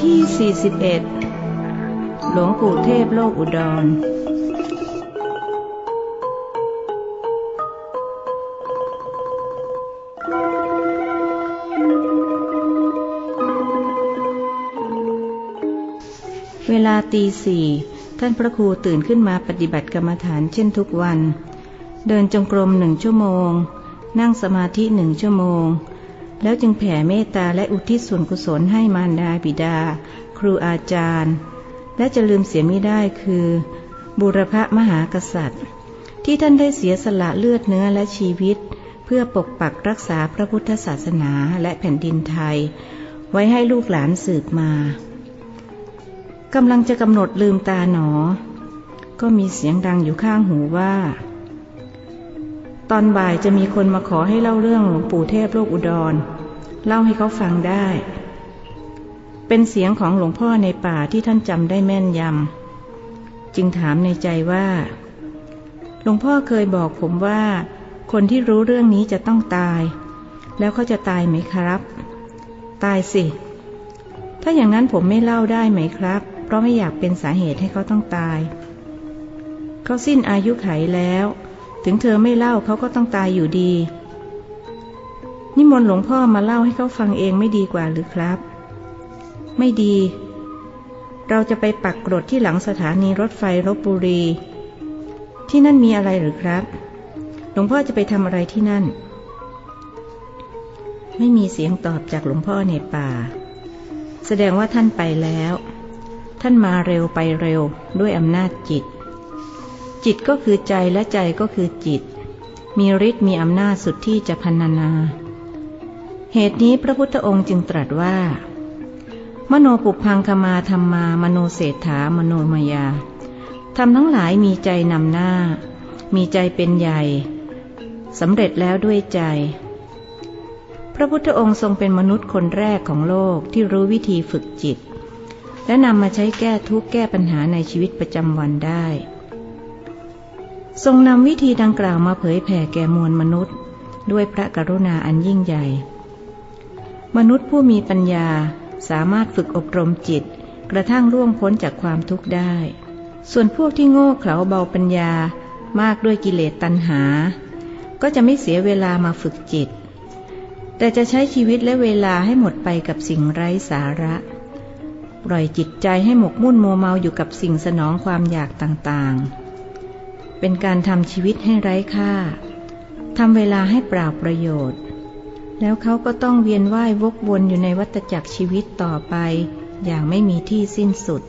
ที่ 41 หลวงปู่เทพโลกอุดร เวลาตีสี่ท่านพระครูตื่นขึ้นมาปฏิบัติกรรมฐานเช่นทุกวัน เดินจงกรมหนึ่งชั่วโมง นั่งสมาธิหนึ่งชั่วโมง แล้วจึงแผ่เมตตาและอุทิศส่วนกุศลให้มารดาบิดา ครูอาจารย์ และจะลืมเสียไม่ได้คือบูรพมหากษัตริย์ ที่ท่านได้เสียสละเลือดเนื้อและชีวิต เพื่อปกปักรักษาพระพุทธศาสนาและแผ่นดินไทย ไว้ให้ลูกหลานสืบมากำลังจะกำหนดลืมตาหนอ ก็มีเสียงดังอยู่ข้างหูว่า ตอนบ่ายจะมีคนมาขอให้เล่าเรื่องหลวงปู่เทพโลกอุดร เล่าให้เขาฟังได้ เป็นเสียงของหลวงพ่อในป่าที่ท่านจำได้แม่นยำ จึงถามในใจว่า หลวงพ่อเคยบอกผมว่า คนที่รู้เรื่องนี้จะต้องตาย แล้วเขาจะตายไหมครับ ตายสิ ถ้าอย่างนั้นผมไม่เล่าได้ไหมครับ เพราะไม่อยากเป็นสาเหตุให้เขาต้องตาย เขาสิ้นอายุไขแล้ว ถึงเธอไม่เล่าเขาก็ต้องตายอยู่ดี นิมนต์หลวงพ่อมาเล่าให้เขาฟังเองไม่ดีกว่าหรือครับ ไม่ดี เราจะไปปักกรดที่หลังสถานีรถไฟลบบุรี ที่นั่นมีอะไรหรือครับ หลวงพ่อจะไปทำอะไรที่นั่น ไม่มีเสียงตอบจากหลวงพ่อในป่า แสดงว่าท่านไปแล้ว ท่านมาเร็วไปเร็วด้วยอำนาจจิต จิตก็คือใจและใจก็คือจิต มีฤทธิ์มีอำนาจสุดที่จะพันนานา เหตุนี้พระพุทธองค์จึงตรัสว่า มโนปุพังคมาธรรมามโนเศรษฐามโนมายาทำทั้งหลายมีใจนำหน้า มีใจเป็นใหญ่สำเร็จแล้วด้วยใจ พระพุทธองค์ทรงเป็นมนุษย์คนแรกของโลกที่รู้วิธีฝึกจิต และนำมาใช้แก้ทุกข์แก้ปัญหาในชีวิตประจำวันได้ ทรงนำวิธีดังกล่าวมาเผยแผ่แก่มวลมนุษย์ ด้วยพระกรุณาอันยิ่งใหญ่ มนุษย์ผู้มีปัญญาสามารถฝึกอบรมจิต กระทั่งร่วงพ้นจากความทุกข์ได้ ส่วนพวกที่โง่เขลาเบาปัญญามากด้วยกิเลสตัณหา ก็จะไม่เสียเวลามาฝึกจิต แต่จะใช้ชีวิตและเวลาให้หมดไปกับสิ่งไร้สาระ ปล่อยจิตใจให้หมกมุ่นโมเมาอยู่กับสิ่งสนองความอยากต่างๆ เป็นการทำชีวิตให้ไร้ค่าทำเวลาให้เปล่าประโยชน์ แล้วเขาก็ต้องเวียนว่ายวกวนอยู่ในวัฏจักรชีวิตต่อไป อย่างไม่มีที่สิ้นสุด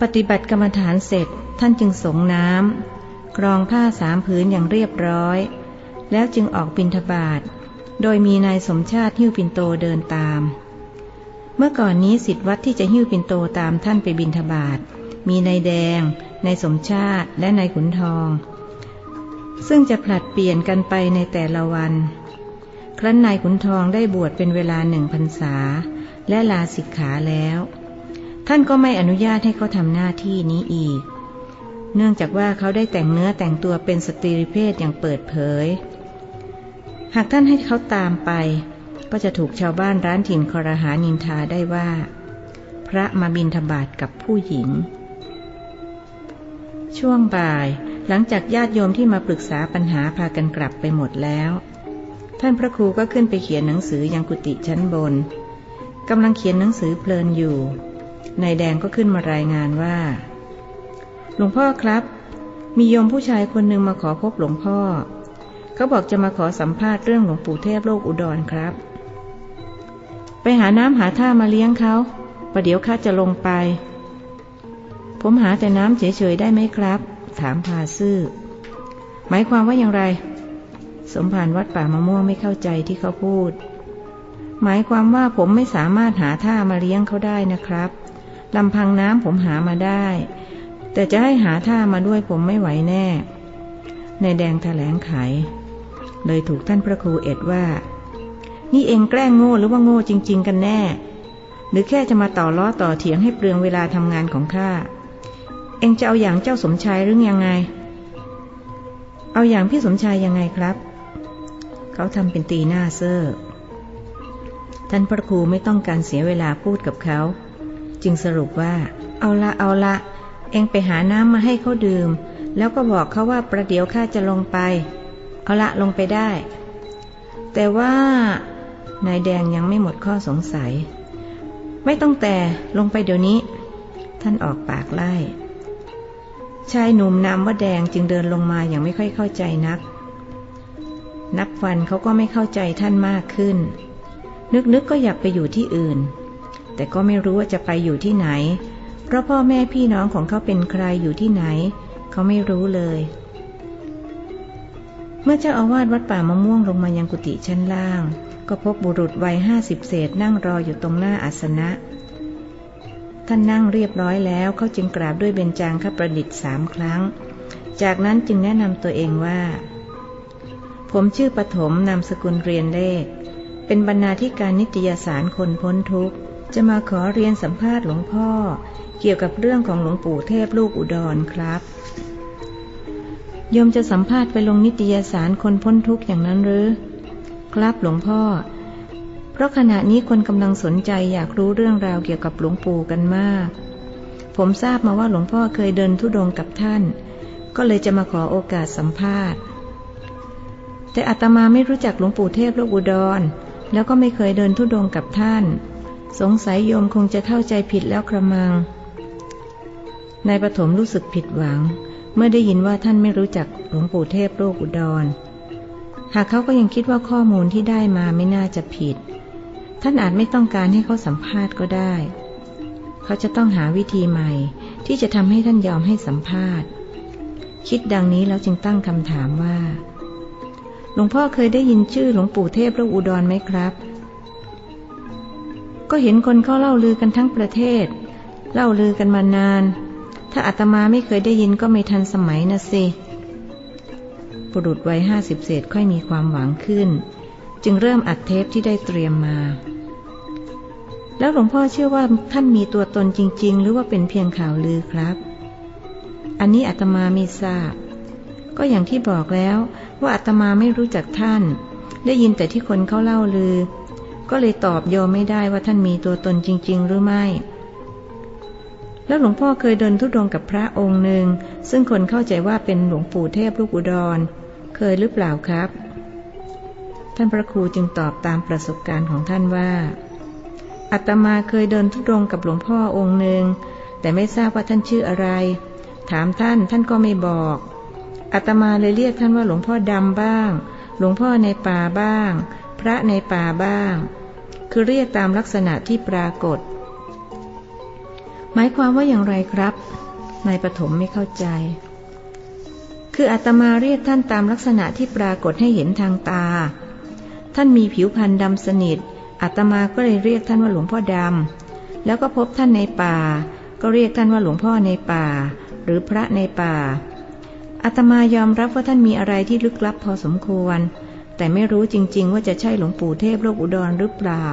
ปฏิบัติกรรมฐานเสร็จท่านจึงสงน้ำกรองผ้าสามผืนอย่างเรียบร้อย แล้วจึงออกบินทบาท โดยมีนายสมชาติหิ้วปินโตเดินตาม เมื่อก่อนนี้สิทธิวัดที่จะหิ้วปินโตตามท่านไปบินทบาทมีนายแดง นายสมชาติ และนายขุนทอง ซึ่งจะผลัดเปลี่ยนกันไปในแต่ละวัน ครั้นนายขุนทองได้บวชเป็นเวลาหนึ่งพรรษา และลาสิกขาแล้ว ท่านก็ไม่อนุญาตให้เขาทำหน้าที่นี้อีก เนื่องจากว่าเขาได้แต่งเนื้อแต่งตัวเป็นสตรีเพศอย่างเปิดเผย หากท่านให้เขาตามไป ก็จะถูกชาวบ้านร้านถิ่นคอรหานินทาได้ว่า พระมาบินทบาทกับผู้หญิง ช่วงบ่ายหลังจากญาติโยมที่มาปรึกษาปัญหาพากันกลับไปหมดแล้ว ท่านพระครูก็ขึ้นไปเขียนหนังสือยังกุฏิชั้นบนกำลังเขียนหนังสือเพลินอยู่นายแดงก็ขึ้นมารายงานว่า หลวงพ่อครับ มีโยมผู้ชายคนหนึ่งมาขอพบหลวงพ่อ เขาบอกจะมาขอสัมภาษณ์เรื่องหลวงปู่เทพโลกอุดรครับ ไปหาน้ำหาท่ามาเลี้ยงเขาประเดี๋ยวข้าจะลงไป ผมหาแต่น้ำเฉยๆได้ไหมครับ ถามพาซื่อ หมายความว่าอย่างไร สมภารวัดป่ามะม่วงไม่เข้าใจที่เขาพูด หมายความว่าผมไม่สามารถหาท่ามาเลี้ยงเขาได้นะครับลำพังน้ำผมหามาได้ แต่จะให้หาท่ามาด้วยผมไม่ไหวแน่ ในแดงแถลงไข เลยถูกท่านพระครูเอ็ดว่า นี่เองแกล้งโง่หรือว่าโง่จริง ๆ กันแน่ หรือแค่จะมาต่อล้อต่อเถียงให้เปลืองเวลาทำงานของข้า เองจะเอาอย่างเจ้าสมชายหรือยังไง เอาอย่างพี่สมชายยังไงครับ เขาทำเป็นตีหน้าเซอร์ท่านพระครูไม่ต้องการเสียเวลาพูดกับเขา จึงสรุปว่า เอาละเอาละเองไปหาน้ำมาให้เขาดื่ม แล้วก็บอกเขาว่าประเดี๋ยวข้าจะลงไป เอาละลงไปได้ แต่ว่านายแดงยังไม่หมดข้อสงสัย ไม่ต้องแต่ลงไปเดี๋ยวนี้ ท่านออกปากไล่ ชายหนุ่มนามว่าแดงจึงเดินลงมาอย่างไม่ค่อยเข้าใจนัก นับวันเขาก็ไม่เข้าใจท่านมากขึ้น นึกๆกก็อยากไปอยู่ที่อื่น แต่ก็ไม่รู้ว่าจะไปอยู่ที่ไหน เพราะพ่อแม่พี่น้องของเขาเป็นใครอยู่ที่ไหน เขาไม่รู้เลย เมื่อเจ้าอาวาสวัดป่ามะม่วงลงมายังกุฏิชั้นล่าง ก็พบบุรุษวัยห้าสิบเศษนั่งรออยู่ตรงหน้าอาสนะ ท่านนั่งเรียบร้อยแล้วเขาจึงกราบด้วยเบญจางคประดิษฐ์สามครั้ง จากนั้นจึงแนะนำตัวเองว่า ผมชื่อปฐมนามสกุลเรียนเลข เป็นบรรณาธิการนิตยสารคนพ้นทุกข์ จะมาขอเรียนสัมภาษณ์หลวงพ่อ เกี่ยวกับเรื่องของหลวงปู่เทพลูกอุดรครับ ยมจะสัมภาษณ์ไปลงนิตยสารคนพ้นทุกข์อย่างนั้นหรือ ครับหลวงพ่อ เพราะขณะนี้คนกำลังสนใจอยากรู้เรื่องราวเกี่ยวกับหลวงปู่กันมาก ผมทราบมาว่าหลวงพ่อเคยเดินทุดงกับท่าน ก็เลยจะมาขอโอกาสสัมภาษณ์ แต่อาตมาไม่รู้จักหลวงปู่เทพลูกอุดร แล้วก็ไม่เคยเดินทุดงกับท่าน สงสัยโยมคงจะเข้าใจผิดแล้วกระมังนายปฐมรู้สึกผิดหวัง เมื่อได้ยินว่าท่านไม่รู้จักหลวงปู่เทพโลกอุดร หากเขาก็ยังคิดว่าข้อมูลที่ได้มาไม่น่าจะผิด ท่านอาจไม่ต้องการให้เขาสัมภาษณ์ก็ได้ เขาจะต้องหาวิธีใหม่ที่จะทำให้ท่านยอมให้สัมภาษณ์ คิดดังนี้แล้วจึงตั้งคำถามว่า หลวงพ่อเคยได้ยินชื่อหลวงปู่เทพโลกอุดรไหมครับ ก็เห็นคนเขาเล่าลือกันทั้งประเทศ เล่าลือกันมานาน ถ้าอาตมาไม่เคยได้ยินก็ไม่ทันสมัยนะสิบุรุษวัยห้าสิบเศษค่อยมีความหวังขึ้น จึงเริ่มอัดเทปที่ได้เตรียมมา แล้วหลวงพ่อเชื่อว่าท่านมีตัวตนจริง ๆ หรือว่าเป็นเพียงข่าวลือครับ อันนี้อาตมาไม่ทราบ ก็อย่างที่บอกแล้วว่าอาตมาไม่รู้จักท่าน ได้ยินแต่ที่คนเขาเล่าลือ ก็เลยตอบโยมไม่ได้ว่าท่านมีตัวตนจริง ๆ หรือไม่ แล้วหลวงพ่อเคยเดินทุดงกับพระองค์หนึ่ง ซึ่งคนเข้าใจว่าเป็นหลวงปู่เทพลูกอุดร เคยหรือเปล่าครับ ท่านพระครูจึงตอบตามประสบการณ์ของท่านว่าอาตมาเคยเดินทุดงกับหลวงพ่อองค์หนึ่ง แต่ไม่ทราบว่าท่านชื่ออะไร ถามท่านท่านก็ไม่บอกอาตมาเลยเรียกท่านว่าหลวงพ่อดำบ้าง หลวงพ่อในป่าบ้าง พระในป่าบ้าง คือเรียกตามลักษณะที่ปรากฏ หมายความว่าอย่างไรครับนายปฐมไม่เข้าใจ คืออาตมาเรียกท่านตามลักษณะที่ปรากฏให้เห็นทางตา ท่านมีผิวพรรณดำสนิทอาตมาก็เลยเรียกท่านว่าหลวงพ่อดำ แล้วก็พบท่านในป่า ก็เรียกท่านว่าหลวงพ่อในป่า หรือพระในป่าอาตมายอมรับว่าท่านมีอะไรที่ลึกลับพอสมควร แต่ไม่รู้จริง ๆ ว่าจะใช่หลวงปู่เทพโลกอุดรหรือเปล่า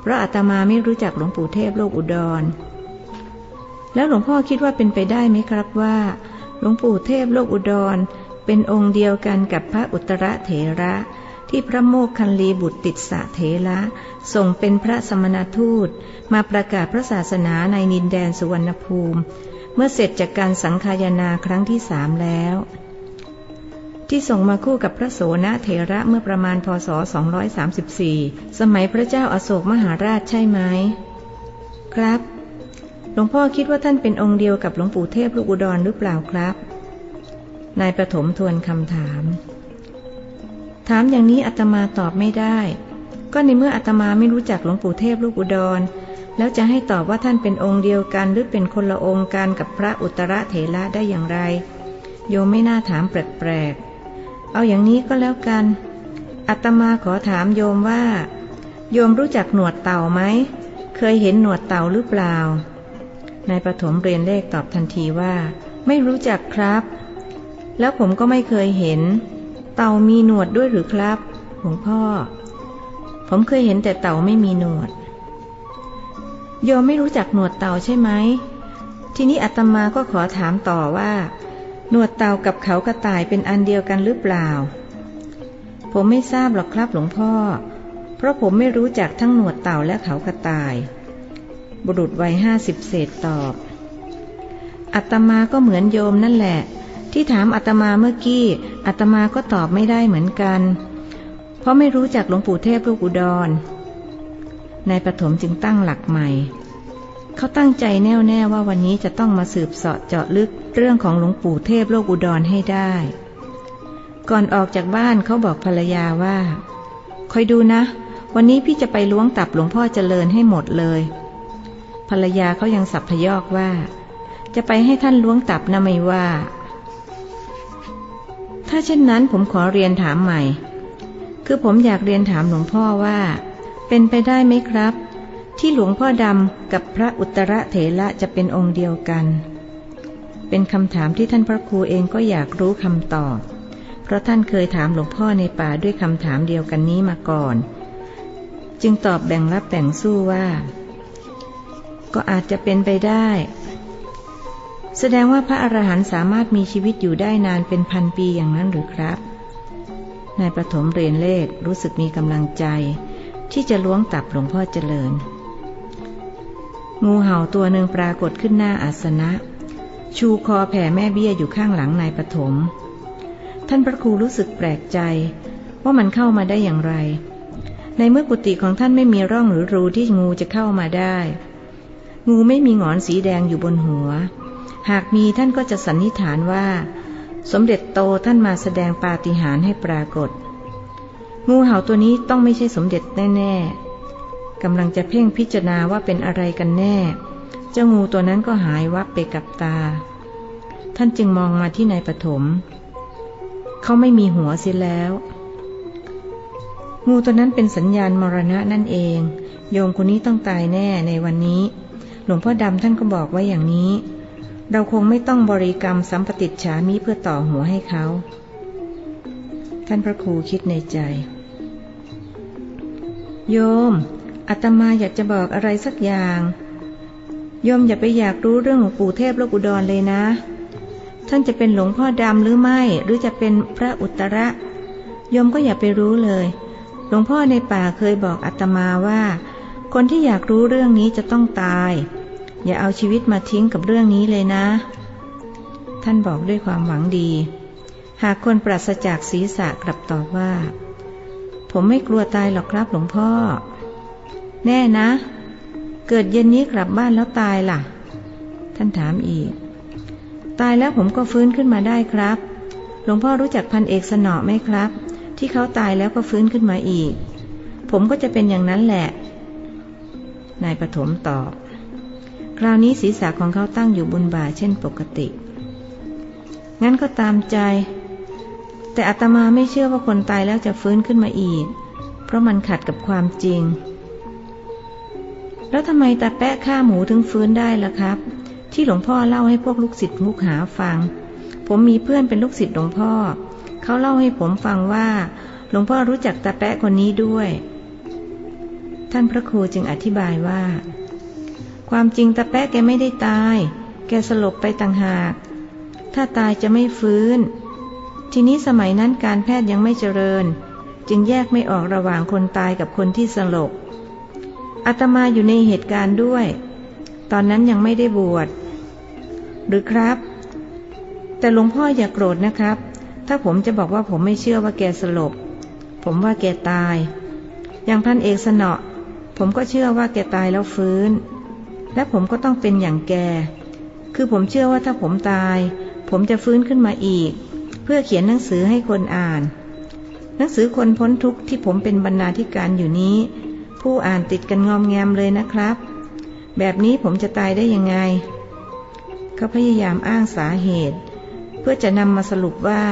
เพราะอาตมาไม่รู้จักหลวงปู่เทพโลกอุดร แล้วหลวงพ่อคิดว่าเป็นไปได้ไหมครับว่า หลวงปู่เทพโลกอุดร เป็นองค์เดียวกันกับพระอุตระเถระ ที่พระโมกคันลีบุตรติดสะเถระส่งเป็นพระสมณทูต มาประกาศพระศาสนาในนินแดนสุวรรณภูมิ เมื่อเสร็จจากการสังคายนาครั้งที่สามแล้วที่ส่งมาคู่กับพระโสนเถระเมื่อประมาณพศ 234 สมัยพระเจ้าอาโศกมหาราชใช่ไหม ครับ หลวงพ่อคิดว่าท่านเป็นองค์เดียวกับหลวงปู่เทพลูกอุดรหรือเปล่าครับ นายประถมทวนคำถาม ถามอย่างนี้อาตมาตอบไม่ได้ ก็ในเมื่ออาตมาไม่รู้จักหลวงปู่เทพลูกอุดร แล้วจะให้ตอบว่าท่านเป็นองค์เดียวกันหรือเป็นคนละองค์กันกับพระอุตระเถระได้อย่างไร โยมไม่น่าถามแปลกๆ เอาอย่างนี้ก็แล้วกัน อาตมาขอถามโยมว่า โยมรู้จักหนวดเต่าไหม เคยเห็นหนวดเต่าหรือเปล่า นายปฐมเรียนเลขตอบทันทีว่า ไม่รู้จักครับ แล้วผมก็ไม่เคยเห็น เต่ามีหนวดด้วยหรือครับหลวงพ่อ ผมเคยเห็นแต่เต่าไม่มีหนวด โยมไม่รู้จักหนวดเต่าใช่ไหมทีนี้อาตมาก็ขอถามต่อว่า หนวดเต่ากับเขากระต่ายเป็นอันเดียวกันหรือเปล่า ผมไม่ทราบหรอกครับหลวงพ่อ เพราะผมไม่รู้จักทั้งหนวดเต่าและเขากระต่าย บุรุษวัยห้าสิบเศษตอบอาตมาก็เหมือนโยมนั่นแหละ ที่ถามอาตมาเมื่อกี้อาตมาก็ตอบไม่ได้เหมือนกัน เพราะไม่รู้จักหลวงปู่เทพลูกอุดรนายปฐมจึงตั้งหลักใหม่ เขาตั้งใจแน่วแน่ว่าวันนี้จะต้องมาสืบเสาะเจาะลึกเรื่องของหลวงปู่เทพโลกอุดรให้ได้ ก่อนออกจากบ้านเขาบอกภรรยาว่า คอยดูนะ วันนี้พี่จะไปล้วงตับหลวงพ่อเจริญให้หมดเลย ภรรยาเขายังสับพยอกว่า จะไปให้ท่านล้วงตับนะไม่ว่า ถ้าเช่นนั้นผมขอเรียนถามใหม่ คือผมอยากเรียนถามหลวงพ่อว่า เป็นไปได้ไหมครับ ที่หลวงพ่อดำกับพระอุตรเถระจะเป็นองค์เดียวกัน เป็นคำถามที่ท่านพระครูเองก็อยากรู้คำตอบ เพราะท่านเคยถามหลวงพ่อในป่าด้วยคำถามเดียวกันนี้มาก่อน จึงตอบแบ่งรับแบ่งสู้ว่า ก็อาจจะเป็นไปได้ แสดงว่าพระอรหันต์สามารถมีชีวิตอยู่ได้นานเป็นพันปีอย่างนั้นหรือครับนายประถมเรียนเลขรู้สึกมีกำลังใจ ที่จะล้วงตับหลวงพ่อเจริญ งูเห่าตัวหนึ่งปรากฏขึ้นหน้าอาสนะ ชูคอแผ่แม่เบี้ยอยู่ข้างหลังนายปฐมท่านพระครูรู้สึกแปลกใจ ว่ามันเข้ามาได้อย่างไร ในเมื่อกุฏิของท่านไม่มีร่องหรือรูที่งูจะเข้ามาได้ งูไม่มีหงอนสีแดงอยู่บนหัว หากมีท่านก็จะสันนิษฐานว่า สมเด็จโตท่านมาแสดงปาฏิหาริย์ให้ปรากฏ งูเห่าตัวนี้ต้องไม่ใช่สมเด็จแน่ๆกำลังจะเพ่งพิจารณาว่าเป็นอะไรกันแน่ เจ้างูตัวนั้นก็หายวับไปกับตา ท่านจึงมองมาที่นายปฐมเขาไม่มีหัวเสียแล้ว งูตัวนั้นเป็นสัญญาณมรณะนั่นเอง โยมคนนี้ต้องตายแน่ในวันนี้ หลวงพ่อดำท่านก็บอกไว้อย่างนี้ เราคงไม่ต้องบริกรรมสัมปติฉามิเพื่อต่อหัวให้เขา ท่านพระครูคิดในใจ โยมอาตมาอยากจะบอกอะไรสักอย่าง โยมอย่าไปอยากรู้เรื่องหลวงปู่เทพโลกอุดรเลยนะ ท่านจะเป็นหลวงพ่อดำหรือไม่ หรือจะเป็นพระอุตระ โยมก็อย่าไปรู้เลย หลวงพ่อในป่าเคยบอกอาตมาว่า คนที่อยากรู้เรื่องนี้จะต้องตาย อย่าเอาชีวิตมาทิ้งกับเรื่องนี้เลยนะ ท่านบอกด้วยความหวังดี หากคนปราศจากศีรษะกลับตอบว่า ผมไม่กลัวตายหรอกครับหลวงพ่อ แน่นะ เกิดเย็นนี้กลับบ้านแล้วตายล่ะ ท่านถามอีก ตายแล้วผมก็ฟื้นขึ้นมาได้ครับ หลวงพ่อรู้จักพันเอกสนอไหมครับ ที่เขาตายแล้วก็ฟื้นขึ้นมาอีก ผมก็จะเป็นอย่างนั้นแหละนายปฐมตอบ คราวนี้ศีรษะของเขาตั้งอยู่บนบ่าเช่นปกติ งั้นก็ตามใจ แต่อาตมาไม่เชื่อว่าคนตายแล้วจะฟื้นขึ้นมาอีก เพราะมันขัดกับความจริง แล้วทำไมตาแปะฆ่าหมูถึงฟื้นได้ล่ะครับ ที่หลวงพ่อเล่าให้พวกลูกศิษย์มุกหาฟัง ผมมีเพื่อนเป็นลูกศิษย์หลวงพ่อ เขาเล่าให้ผมฟังว่า หลวงพ่อรู้จักตาแปะคนนี้ด้วย ท่านพระครูจึงอธิบายว่า ความจริงตาแปะแกไม่ได้ตาย แกสลบไปต่างหาก ถ้าตายจะไม่ฟื้น ทีนี้สมัยนั้นการแพทย์ยังไม่เจริญ จึงแยกไม่ออกระหว่างคนตายกับคนที่สลบอาตมาอยู่ในเหตุการณ์ด้วย ตอนนั้นยังไม่ได้บวช หรือครับ แต่หลวงพ่ออย่ากโกรธนะครับ ถ้าผมจะบอกว่าผมไม่เชื่อว่าแกสลบ ผมว่าแกตาย อย่างพันเอกสนอผมก็เชื่อว่าแกตายแล้วฟื้น และผมก็ต้องเป็นอย่างแก คือผมเชื่อว่าถ้าผมตาย ผมจะฟื้นขึ้นมาอีก เพื่อเขียนหนังสือให้คนอ่าน หนังสือคนพ้นทุกข์ที่ผมเป็นบรรณาธิการอยู่นี้ ผู้อ่านติดกันงอมแงมเลยนะครับ แบบนี้ผมจะตายได้ยังไง เขาพยายามอ้างสาเหตุ เพื่อจะนำมาสรุปว่า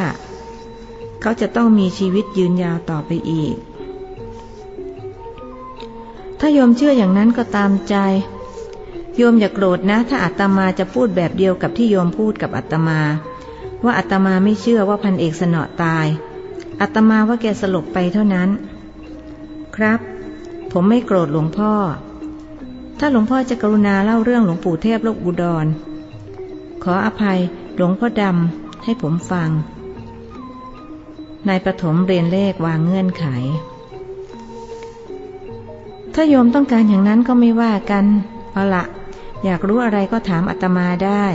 เขาจะต้องมีชีวิตยืนยาวต่อไปอีก ถ้าโยมเชื่ออย่างนั้นก็ตามใจ โยมอย่าโกรธนะ ถ้าอาตมาจะพูดแบบเดียวกับที่โยมพูดกับอาตมา ว่าอาตมาไม่เชื่อว่าพันเอกสนอตายอาตมาว่าแกสลบไปเท่านั้น ครับ ผมไม่โกรธหลวงพ่อ ถ้าหลวงพ่อจะกรุณาเล่าเรื่องหลวงปู่เทพโลกอุดร ขออภัยหลวงพ่อดำให้ผมฟังนายประถมเรียนเลขวางเงื่อนไข ถ้าโยมต้องการอย่างนั้นก็ไม่ว่ากัน เอาละ อยากรู้อะไรก็ถามอาตมาได้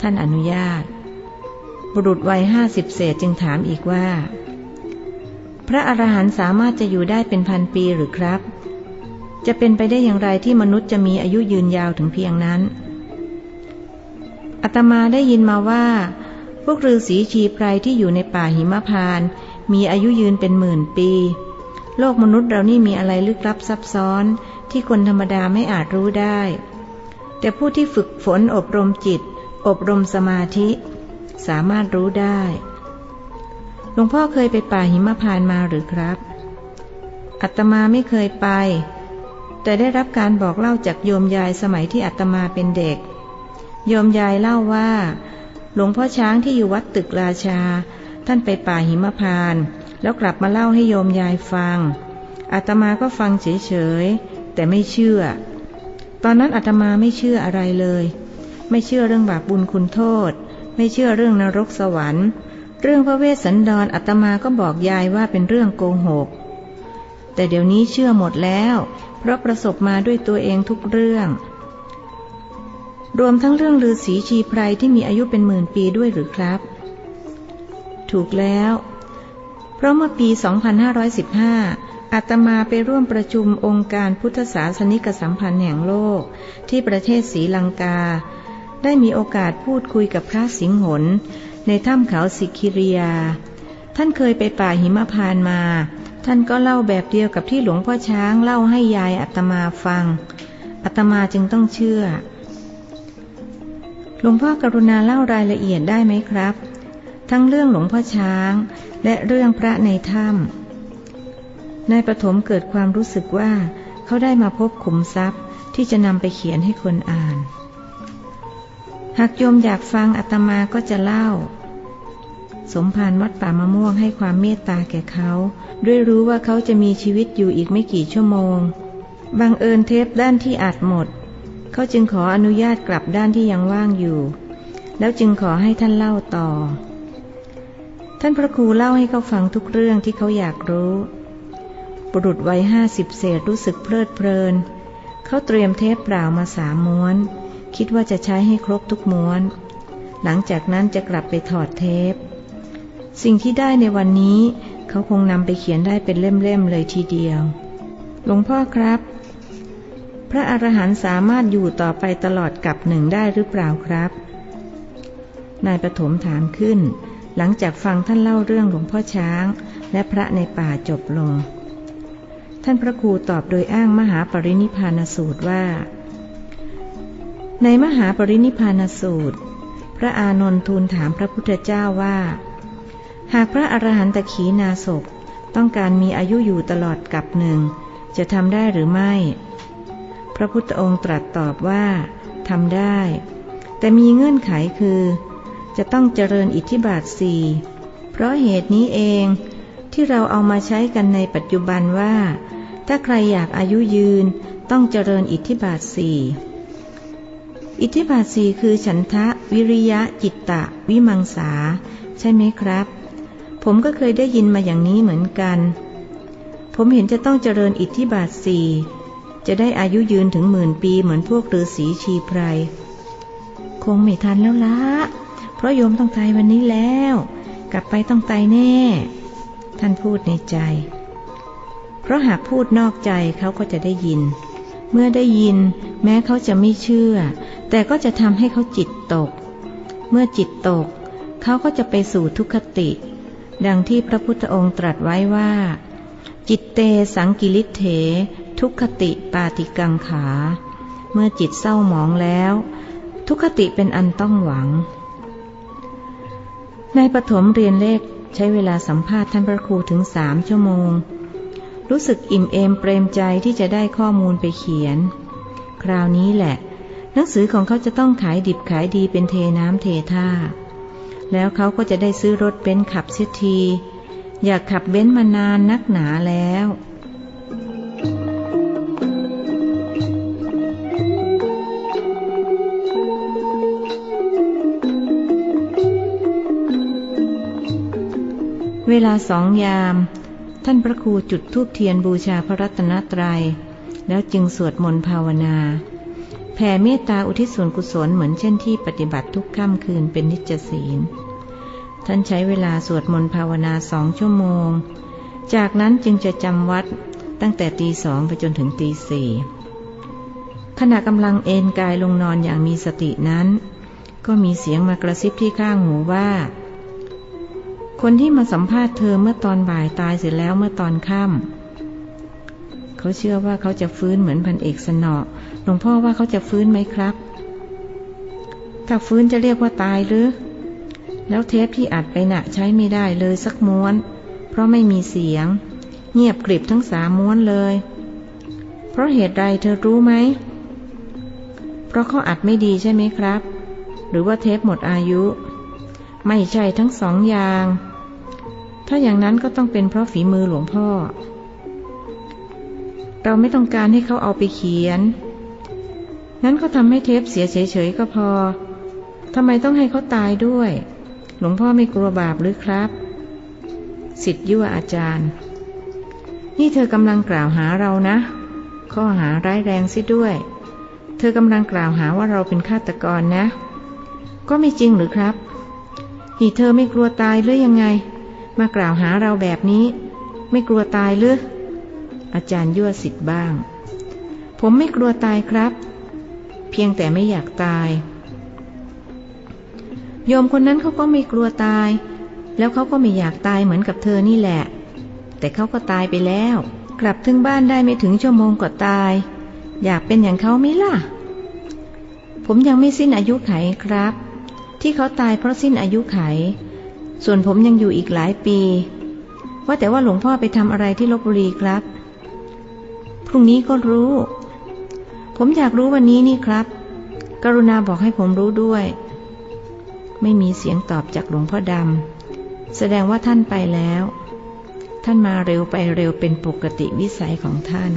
ท่านอนุญาต บุรุษวัยห้าสิบเศษจึงถามอีกว่า พระอรหันต์สามารถจะอยู่ได้เป็นพันปีหรือครับ จะเป็นไปได้อย่างไรที่มนุษย์จะมีอายุยืนยาวถึงเพียงนั้นอาตมาได้ยินมาว่า พวกฤาษีชีไพรที่อยู่ในป่าหิมพานต์มีอายุยืนเป็นหมื่นปี โลกมนุษย์เรานี่มีอะไรลึกลับซับซ้อนที่คนธรรมดาไม่อาจรู้ได้ แต่ผู้ที่ฝึกฝนอบรมจิต อบรมสมาธิ สามารถรู้ได้ หลวงพ่อเคยไปป่าหิมพานมาหรือครับ อัตมาไม่เคยไป แต่ได้รับการบอกเล่าจากโยมยายสมัยที่อัตมาเป็นเด็ก โยมยายเล่าว่า หลวงพ่อช้างที่อยู่วัดตึกราชา ท่านไปป่าหิมพาน แล้วกลับมาเล่าให้โยมยายฟังอาตมาก็ฟังเฉยๆ แต่ไม่เชื่อ ตอนนั้นอาตมาไม่เชื่ออะไรเลย ไม่เชื่อเรื่องบาปบุญคุณโทษ ไม่เชื่อเรื่องนรกสวรรค์ เรื่องพระเวสสันดรอาตมาก็บอกยายว่าเป็นเรื่องโกหก แต่เดี๋ยวนี้เชื่อหมดแล้ว เพราะประสบมาด้วยตัวเองทุกเรื่อง รวมทั้งเรื่องลือสีชีไพรที่มีอายุเป็นหมื่นปีด้วยหรือครับ ถูกแล้ว เพราะเมื่อปี 2515 อาตมาไปร่วมประชุมองค์การพุทธศาสนิกสัมพันธ์แห่งโลก ที่ประเทศศรีลังกา ได้มีโอกาสพูดคุยกับพระสิงหนในถ้ำเขาสิกิริยา ท่านเคยไปป่าหิมพานมา ท่านก็เล่าแบบเดียวกับที่หลวงพ่อช้างเล่าให้ยายอาตมาฟังอาตมาจึงต้องเชื่อ หลวงพ่อกรุณาเล่ารายละเอียดได้ไหมครับ ทั้งเรื่องหลวงพ่อช้าง และเรื่องพระในถ้ำ นายประถมเกิดความรู้สึกว่า เขาได้มาพบขุมทรัพย์ที่จะนำไปเขียนให้คนอ่าน หากโยมอยากฟังอาตมาก็จะเล่า สมภารวัดป่ามะม่วงให้ความเมตตาแก่เขา ด้วยรู้ว่าเขาจะมีชีวิตอยู่อีกไม่กี่ชั่วโมง บังเอิญเทปด้านที่อัดหมด เขาจึงขออนุญาตกลับด้านที่ยังว่างอยู่ แล้วจึงขอให้ท่านเล่าต่อ ท่านพระครูเล่าให้เขาฟังทุกเรื่องที่เขาอยากรู้ บุรุษวัยห้าสิบเศษรู้สึกเพลิดเพลิน เขาเตรียมเทปเปล่ามาสามม้วน คิดว่าจะใช้ให้ครบทุกม้วน หลังจากนั้นจะกลับไปถอดเทป สิ่งที่ได้ในวันนี้ เขาคงนำไปเขียนได้เป็นเล่มๆเลยทีเดียว หลวงพ่อครับ พระอรหันต์สามารถอยู่ต่อไปตลอดกับหนึ่งได้หรือเปล่าครับ นายปฐมถามขึ้น หลังจากฟังท่านเล่าเรื่องหลวงพ่อช้าง และพระในป่าจบลง ท่านพระครูตอบโดยอ้างมหาปรินิพานสูตรว่า ในมหาปรินิพพานสูตร พระอานนท์ทูลถามพระพุทธเจ้าว่า หากพระอรหันตขีนาศพต้องการมีอายุอยู่ตลอดกับหนึ่ง จะทำได้หรือไม่ พระพุทธองค์ตรัสตอบว่าทำได้ แต่มีเงื่อนไขคือ จะต้องเจริญอิทธิบาทสี่เพราะเหตุนี้เอง ที่เราเอามาใช้กันในปัจจุบันว่า ถ้าใครอยากอายุยืนต้องเจริญอิทธิบาทสี่อิทธิบาทสี่คือฉันทะ วิริยะ จิตตะ วิมังสา ใช่ไหมครับ ผมก็เคยได้ยินมาอย่างนี้เหมือนกัน ผมเห็นจะต้องเจริญอิทธิบาทสี่จะได้อายุยืนถึงหมื่นปีเหมือนพวกฤาษีชีไพร คงไม่ทันแล้วละ เพราะโยมต้องตายวันนี้แล้ว กลับไปต้องตายแน่ ท่านพูดในใจ เพราะหากพูดนอกใจเขาก็จะได้ยิน เมื่อได้ยินแม้เขาจะไม่เชื่อ แต่ก็จะทำให้เขาจิตตก เมื่อจิตตก เขาก็จะไปสู่ทุกขติ ดังที่พระพุทธองค์ตรัสไว้ว่า จิตเตสังกิริเถ ทุกขติปาติกังขา เมื่อจิตเศร้าหมองแล้ว ทุกขติเป็นอันต้องหวัง ในปฐมเรียนเลข ใช้เวลาสัมภาษณ์ท่านพระครูถึงสามชั่วโมง รู้สึกอิ่มเอมเปรมใจที่จะได้ข้อมูลไปเขียน คราวนี้แหละ หนังสือของเขาจะต้องขายดิบขายดีเป็นเทน้ำเทท่า แล้วเขาก็จะได้ซื้อรถเบนซ์ขับเสียที อยากขับเบนซ์มานานนักหนาแล้ว วลาสองยาม ท่านพระครูจุดธูปเทียนบูชาพระรัตนตรัย แล้วจึงสวดมนต์ภาวนา แผ่เมตตาอุทิศส่วนกุศลเหมือนเช่นที่ปฏิบัติทุกค่ำคืนเป็นนิจศีล ท่านใช้เวลาสวดมนต์ภาวนาสองชั่วโมง จากนั้นจึงจะจำวัดตั้งแต่ตีสองไปจนถึงตีสี่ขณะกำลังเอนกายลงนอนอย่างมีสตินั้น ก็มีเสียงมากระซิบที่ข้างหูว่า คนที่มาสัมภาษณ์เธอเมื่อตอนบ่ายตายเสร็จแล้วเมื่อตอนค่ำเขาเชื่อว่าเขาจะฟื้นเหมือนพันเอกสนอหลวงพ่อว่าเขาจะฟื้นไหมครับ ถ้าฟื้นจะเรียกว่าตายหรือ แล้วเทปที่อัดไปน่ะใช้ไม่ได้เลยสักม้วน เพราะไม่มีเสียง เงียบกริบทั้งสามม้วนเลย เพราะเหตุใดเธอรู้ไหม เพราะเขาอัดไม่ดีใช่ไหมครับ หรือว่าเทปหมดอายุ ไม่ใช่ทั้งสองอย่าง ถ้าอย่างนั้นก็ต้องเป็นเพราะฝีมือหลวงพ่อ เราไม่ต้องการให้เขาเอาไปเขียนงั้นก็ทำให้เทปเสียเฉยๆก็พอทำไมต้องให้เขาตายด้วย หลวงพ่อไม่กลัวบาปหรือครับ สิทธิ์ยัวอาจารย์ นี่เธอกำลังกล่าวหาเรานะ ข้อหาร้ายแรงสิด้วย เธอกำลังกล่าวหาว่าเราเป็นฆาตกรนะ ก็ไม่จริงหรือครับ นี่เธอไม่กลัวตายหรือยังไง มากล่าวหาเราแบบนี้ ไม่กลัวตายหรืออาจารย์ยั่วสิทธิ์บ้าง ผมไม่กลัวตายครับ เพียงแต่ไม่อยากตาย โยมคนนั้นเขาก็ไม่กลัวตาย แล้วเขาก็ไม่อยากตายเหมือนกับเธอนี่แหละ แต่เขาก็ตายไปแล้ว กลับถึงบ้านได้ไม่ถึงชั่วโมงก็ตาย อยากเป็นอย่างเขาไหมล่ะ ผมยังไม่สิ้นอายุไขครับ ที่เขาตายเพราะสิ้นอายุไข ส่วนผมยังอยู่อีกหลายปี ว่าแต่ว่าหลวงพ่อไปทำอะไรที่ลบบุรีครับ พรุ่งนี้ก็รู้ ผมอยากรู้วันนี้นี่ครับ กรุณาบอกให้ผมรู้ด้วย ไม่มีเสียงตอบจากหลวงพ่อดำแสดงว่าท่านไปแล้ว ท่านมาเร็วไปเร็วเป็นปกติวิสัยของท่าน